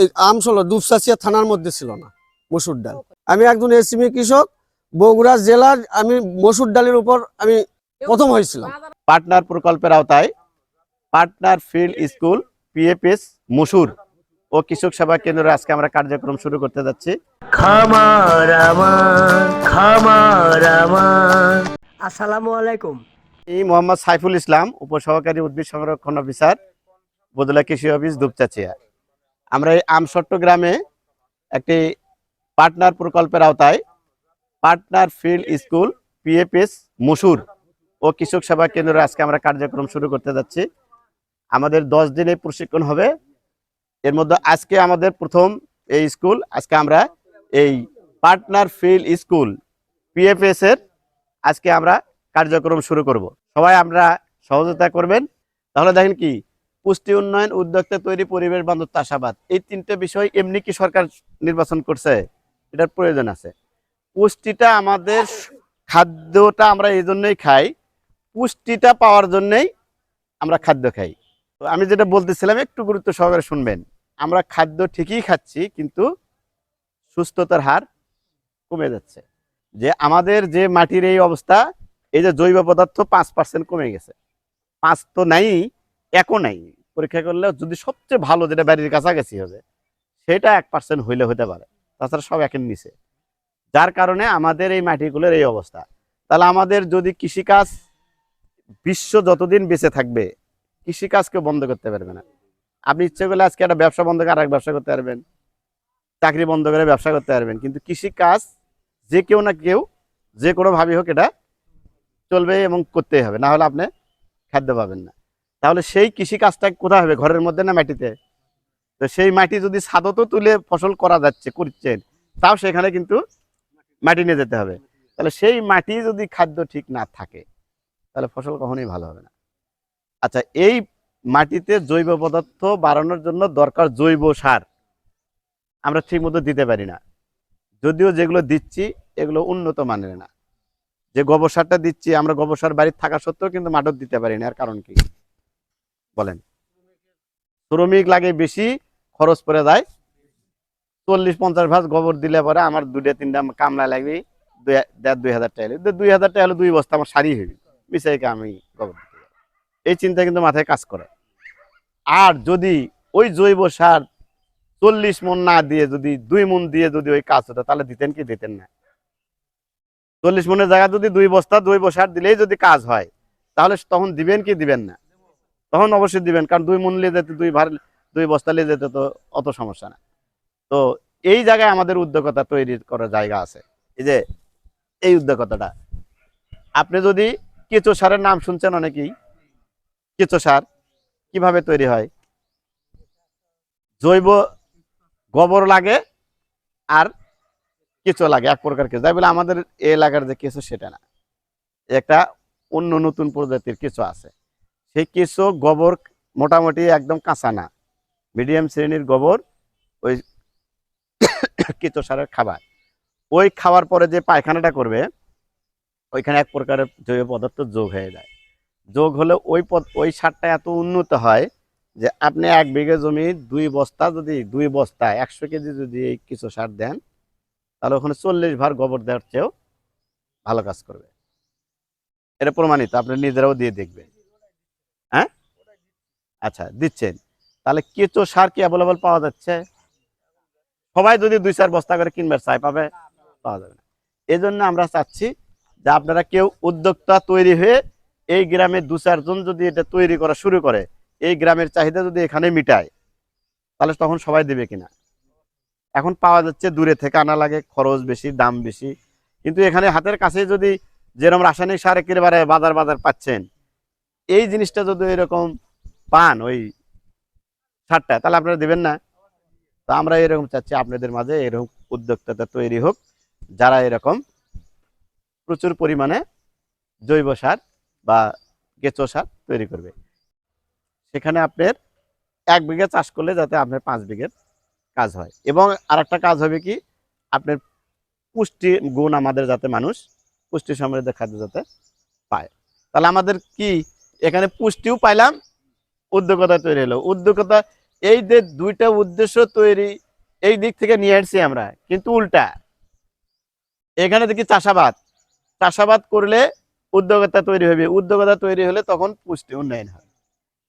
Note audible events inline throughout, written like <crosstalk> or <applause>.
এই আমসলো দুপসাচিয়া থানার মধ্যে ছিল না মসুর ডাল। আমি একজন এসিমি কৃষক বগুড়া জেলার আমি মসুর ডালের উপর আমি প্রথম হয়েছিলাম। পার্টনার প্রকল্পের আওতায় পার্টনার ফিল্ড স্কুল পিএফএস মসুর ও কৃষক সেবা কেন্দ্রে আজকে আমরা কার্যক্রম শুরু করতে যাচ্ছি। খামার আমার খামার আমার। আসসালামু আলাইকুম। এই মোহাম্মদ সাইফুল ইসলাম উপসহকারী উদ্ভিদ সংরক্ষণ অফিসার বদলা কৃষি অফিস দুপচাচিয়া আমরা এই আমসট্ট গ্রামে একটি পার্টনার প্রকল্পের আওতায় পার্টনার ফিল্ড স্কুল পিএফএস মসুর ও কৃষক সেবা কেন্দ্রে আজকে আমরা কার্যক্রম শুরু করতে যাচ্ছি। আমাদের দশ দিনে প্রশিক্ষণ হবে। এর মধ্যে আজকে আমাদের প্রথম এই স্কুল, আজকে আমরা এই পার্টনার ফিল্ড স্কুল পিএফএস এর আজকে আমরা কার্যক্রম শুরু করব। সবাই আমরা সহযোগিতা করবেন। তাহলে দেখেন কি পুষ্টি উন্নয়ন, উদ্যোক্তা তৈরি, পরিবেশ বান্ধব চাষাবাদ। এই তিনটে বিষয় এমনি কি সরকার নির্বাচন করছে? এটার প্রয়োজন আছে। পুষ্টিটা আমাদের খাদ্যটা আমরা এই জন্যই খাই, পুষ্টিটা পাওয়ার জন্যই আমরা খাদ্য খাই। তো আমি যেটা বলতেছিলাম, একটু গুরুত্ব সহকারে শুনবেন। আমরা খাদ্য ঠিকই খাচ্ছি, কিন্তু সুস্থতার হার কমে যাচ্ছে। যে আমাদের যে মাটির এই অবস্থা, এই যে জৈব পদার্থ পাঁচ পার্সেন্ট কমে গেছে। পাঁচ তো নাই, একও নাই। পরীক্ষা করলে যদি সবচেয়ে ভালো যেটা বাড়ির কাছাকাছি হবে, সেটা এক পার্সেন্ট হইলে হতে পারে। তাছাড়া সব একের নিচে। যার কারণে আমাদের এই মাটিগুলোর এই অবস্থা। তাহলে আমাদের যদি কৃষিকাজ বিশ্ব যতদিন বেঁচে থাকবে, কৃষিকাজকে বন্ধ করতে পারবে না। আপনি ইচ্ছে করলে আজকে একটা ব্যবসা বন্ধ করে আরেক ব্যবসা করতে পারবেন। চাকরি বন্ধ করে ব্যবসা করতে পারবেন। কিন্তু কৃষিকাজ যে কেউ না কেউ, যে কোনো ভাবে হোক এটা চলবে এবং করতেই হবে। না হলে আপনি খাদ্য পাবেন না। তাহলে সেই কৃষি কাজটা কোথায় হবে? ঘরের মধ্যে না মাটিতে? তো সেই মাটি যদি ছাদতো তুলে ফসল করা যাচ্ছে, করছেন, তাও সেখানে কিন্তু মাটি নিয়ে যেতে হবে। তাহলে সেই মাটি যদি খাদ্য ঠিক না থাকে, তাহলে ফসল কখনোই ভালো হবে না। আচ্ছা এই মাটিতে জৈব পদার্থ বাড়ানোর জন্য দরকার জৈব সার। আমরা ঠিক মতো দিতে পারি না। যদিও যেগুলো দিচ্ছি, এগুলো উন্নত মানের না। যে গোবর সারটা দিচ্ছি, আমরা গোবর সার বাড়ির থাকা সত্ত্বেও কিন্তু মাঠত দিতে পারি না। এর কারণ কি? বলেন। শ্রমিক লাগে বেশি, খরচ পড়ে যায়। চল্লিশ পঞ্চাশ ভাগ গোবর দিলে পরে আমার দুটা তিনটা কামলা লাগবে দেড় দুই হাজার টাকা লাগবে। দুই হাজার টাকা দুই বস্তা আমার শাড়ি হইবে মিশাইকে আমি গোবর এই চিন্তা কিন্তু মাথায় কাজ করে। আর যদি ওই জৈব সার চল্লিশ মন না দিয়ে যদি, দুই মন দিয়ে যদি ওই কাজ হতো, তাহলে দিতেন কি দিতেন না? চল্লিশ মনের জায়গায় যদি দুই বস্তা দুই বসার দিলেই যদি কাজ হয়, তাহলে তখন দিবেন কি দিবেন না? তখন অবশ্যই দিবেন, কারণ দুই মন নিয়ে যেতে, দুই ভার, দুই বস্তা নিয়ে যেতে তো অত সমস্যা না তো এই জায়গায় আমাদের উদ্যোগতা তৈরি করার জায়গা আছে। এই যে, এই উদ্যোগতাটা আপনি যদি কেঁচো সারের নাম শুনছেন অনেকেই, কেঁচো সার কীভাবে তৈরি হয়? জৈব গোবর লাগে আর কেঁচো লাগে, এক প্রকার কেঁচো। তাই বলে আমাদের এলাকার যে কেঁচো, সেটা না। একটা অন্য নতুন প্রজাতির কেঁচো আছে। সেই কিছু গোবর মোটামুটি একদম কাঁচা না। মিডিয়াম শ্রেণির গোবর, ওই <coughs> কেঁচো সারের খাবার। ওই খাওয়ার পরে যে পায়খানাটা করবে, ওইখানে এক প্রকারের জৈব পদার্থ যোগ হয়ে যায়। যোগ হলে ওই পদ, ওই সারটা এত উন্নত হয় যে আপনি এক বিঘে জমি দুই বস্তা যদি, দুই বস্তা একশো কেজি যদি এই কিছু সার দেন, তাহলে ওখানে চল্লিশ ভার গোবর দেওয়ার চেয়েও ভালো কাজ করবে। এটা প্রমাণিত, আপনি নিজেরাও দিয়ে দেখবেন। আচ্ছা দিচ্ছেন। তাহলে কেঁচো সার কি অ্যাভেলেবল পাওয়া যাচ্ছে? সবাই যদি দুই চার বস্তা করে কিনবার চাই পাবে? পাওয়া যাবে না। এই জন্য আমরা চাচ্ছি যে আপনারা কেউ উদ্যোক্তা তৈরি হয়ে এই গ্রামে দু চারজন যদি এটা তৈরি করা শুরু করে, এই গ্রামের চাহিদা যদি এখানে মিটায়, তাহলে তখন সবাই দেবে কিনা? এখন পাওয়া যাচ্ছে দূরে থেকে আনা লাগে, খরচ বেশি, দাম বেশি। কিন্তু এখানে হাতের কাছে যদি যেরকম রাসায়নিক সার একেবারে বাজার বাজার পাচ্ছেন, এই জিনিসটা যদি এরকম পান ওই সারটা, তাহলে আপনারা দেবেন না। তো আমরা এরকম চাচ্ছি আপনাদের মাঝে এরকম উদ্যোক্তাটা তৈরি হোক, যারা এরকম প্রচুর পরিমাণে জৈব সার বা কেঁচো সার তৈরি করবে। সেখানে আপনার এক বিঘা চাষ করলে যাতে আপনার পাঁচ বিঘের কাজ হয়। এবং আরেকটা কাজ হবে কি, আপনার পুষ্টি গুণ আমাদের যাতে মানুষ পুষ্টি সমৃদ্ধ খাদ্য যাতে পায়। তাহলে আমাদের কি, এখানে পুষ্টিও পাইলাম উদ্যোগতা তৈরি হলো। উদ্যোগতা এই যে দুইটা উদ্দেশ্য তৈরি, এই দিক থেকে নিয়ে আসছি আমরা, কিন্তু উল্টা। এখানে দেখি চাষাবাদ। চাষাবাদ করলে উদ্যোগতা তৈরি হবে। উদ্যোগতা তৈরি হলে তখন পুষ্টি উন্নয়ন হবে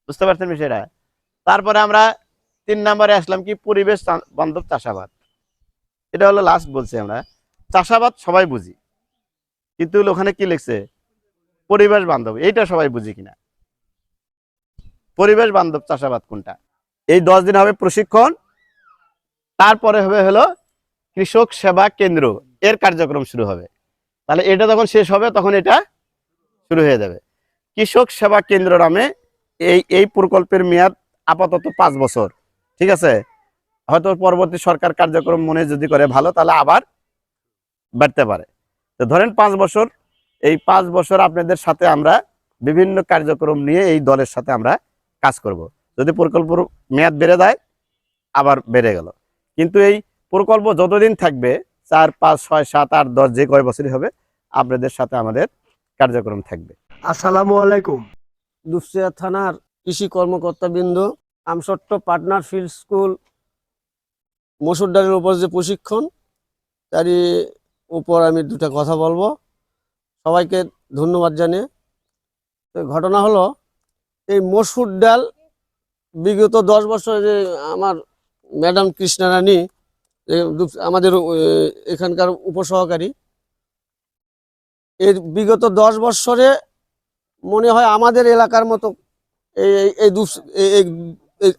বুঝতে পারছেন বিষয়টা? তারপরে আমরা তিন নম্বরে আসলাম কি পরিবেশ বান্ধব চাষাবাদ। এটা হলো লাস্ট বলছি আমরা। চাষাবাদ সবাই বুঝি। কিন্তু ওখানে কি লিখছে? পরিবেশ বান্ধব। এইটা সবাই বুঝি কিনা? পরিবেশ বান্ধব চাষাবাদ কোনটা? এই দশ দিন হবে প্রশিক্ষণ, তারপরে হবে হলো কৃষক সেবা কেন্দ্র। এর কার্যক্রম শুরু হবে। তাহলে এটা যখন শেষ হবে, তখন এটা শুরু হয়ে যাবে। কৃষক সেবা কেন্দ্র নামে এই এই প্রকল্পের মেয়াদ আপাতত পাঁচ বছর। ঠিক আছে? হয়তো পরবর্তী সরকার কার্যক্রম মনে যদি করে ভালো, তাহলে আবার বাড়তে পারে। তো ধরেন পাঁচ বছর, এই পাঁচ বছর আপনাদের সাথে আমরা বিভিন্ন কার্যক্রম নিয়ে এই দলের সাথে আমরা কাজ করব। যদি প্রকল্প মেয়াদ বেড়ে যায় আবার বেড়ে গেল। কিন্তু এই প্রকল্প যতদিন থাকবে চার পাঁচ ছয় সাত আট দশ যে কয় বছরই হবে আপনাদের সাথে আমাদের কার্যক্রম থাকবে। আসসালামু আলাইকুম। দুপসিয়া থানার কৃষি কর্মকর্তা বৃন্দ আমসট্ট পার্টনার ফিল্ড স্কুল মসুর ডালের উপর যে প্রশিক্ষণ তারই উপর আমি দুটা কথা বলব। সবাইকে ধন্যবাদ জানিয়ে। তো ঘটনা হলো এই মসুর ডাল বিগত দশ বছরে যে আমার ম্যাডাম কৃষ্ণা রানী আমাদের এখানকার উপসহকারী এর বিগত দশ বছরে মনে হয় আমাদের এলাকার মতো এই এই- দুপস এই- এই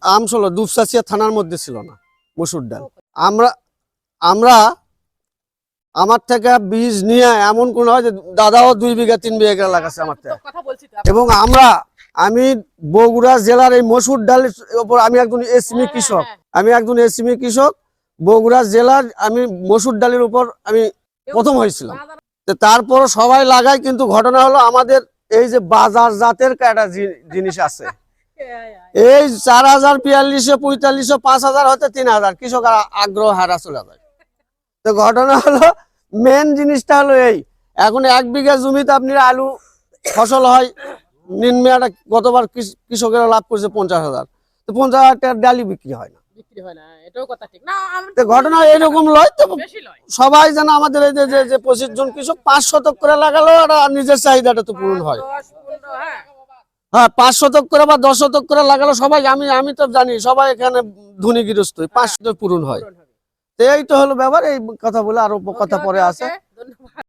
দুপসাচিয়া থানার মধ্যে ছিল না মসুর ডাল। আমরা আমরা আমার থেকে বীজ নিয়ে এমন কোন হয় যে দাদাও দুই বিঘা তিন বিঘা লাগাচ্ছে আমার থেকে। এবং আমরা আমি বগুড়া জেলার এই মসুর ডালের ওপর আমি একজন এসমি হ্যাঁ, কৃষক। হ্যাঁ, আমি একজন এসমি কৃষক। বগুড়া জেলার আমি মসুর ডালের উপর আমি হ্যাঁ। প্রথম হয়েছিলাম। তারপর সবাই লাগায় কিন্তু ঘটনা হলো আমাদের এই যে বাজার জাতের একটা জিনিস আছে। <laughs> এই চার হাজার বিয়াল্লিশশো পঁয়তাল্লিশশো পাঁচ হাজার হতে তিন হাজার কৃষক আর আগ্রহ হারা চলে যায়। তো ঘটনা হলো মেন জিনিসটা হলো এই। এখন এক বিঘা জমিতে আপনি আলু ফসল হয় নিম্নে একটা গতবার কৃষ- কৃষকেরা লাভ করছে পঞ্চাশ হাজার। তো পঞ্চাশ হাজার টাকার ডালি বিক্রি হয় না। হয় ঘটনা এরকম লয়। তো সবাই যেন আমাদের এই যে- পঁচিশ জন কৃষক পাঁচ শতক করে একটা নিজের চাহিদাটা তো পূরণ হয়। হ্যাঁ। হ্যাঁ পাঁচ শতক করে বা দশ শতক করে লাগালো সবাই আমি আমি তো জানি সবাই এখানে ধনী গৃহস্থ পাঁচ শতক পূরণ হয়। তো এই তো হলো ব্যাপার এই কথা বলে আরও কথা পরে আছে